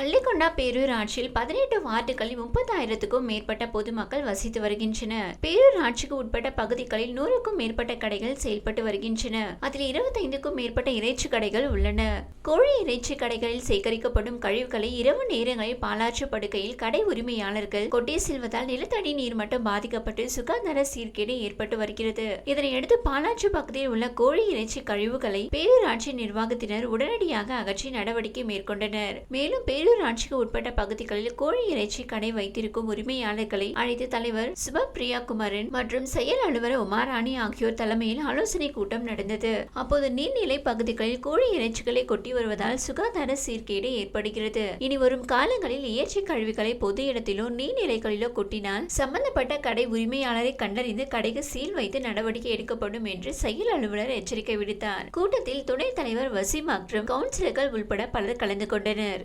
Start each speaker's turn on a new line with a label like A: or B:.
A: பள்ளிக்கொண்டா பேரூராட்சியில் பதினெட்டு வார்டுகளில் முப்பதாயிரத்துக்கும் மேற்பட்ட பொதுமக்கள் வசித்து வருகின்றனர். பேரூராட்சிக்கு உட்பட்ட பகுதிகளில் நூறுக்கும் மேற்பட்ட கடைகள் செயல்பட்டு வருகின்றன. அதில் இருபத்தைந்துக்கும் மேற்பட்ட இறைச்சி கடைகள் உள்ளன. கோழி இறைச்சி கடைகளில் சேகரிக்கப்படும் கழிவுகளை இரவு நேரங்களில் பாலாற்று படுக்கையில் கடை உரிமையாளர்கள் கொட்டி செல்வதால் நிலத்தடி நீர் மட்டும் பாதிக்கப்பட்டு சுகாதார சீர்கேடு ஏற்பட்டு வருகிறது. இதனையடுத்து பாலாற்று பகுதியில் உள்ள கோழி இறைச்சி கழிவுகளை பேரூராட்சி நிர்வாகத்தினர் உடனடியாக அகற்றி நடவடிக்கை மேற்கொண்டனர். மேலும் பேரூராட்சிக்கு உட்பட்ட பகுதிகளில் கோழி இறைச்சி கடை வைத்திருக்கும் உரிமையாளர்களை அழைத்து தலைவர் சிவபிரியா குமரன் மற்றும் செயல் அலுவலர் உமாராணி ஆகியோர் தலைமையில் ஆலோசனை கூட்டம் நடந்தது. அப்போது நீர்நிலை பகுதிகளில் கோழி இறைச்சிகளை கொட்டி வருவதால் சுகாதார சீர்கேடு ஏற்படுகிறது. இனி வரும் காலங்களில் இயற்கை கழிவுகளை பொது இடத்திலோ நீர்நிலைகளிலோ கொட்டினால் சம்பந்தப்பட்ட கடை உரிமையாளரை கண்டறிந்து கடைக்கு சீல் வைத்து நடவடிக்கை எடுக்கப்படும் என்று செயல் அலுவலர் எச்சரிக்கை விடுத்தார். கூட்டத்தில் துணைத் தலைவர் வசீம் மற்றும் கவுன்சிலர்கள் உள்பட பலர் கலந்து கொண்டனர்.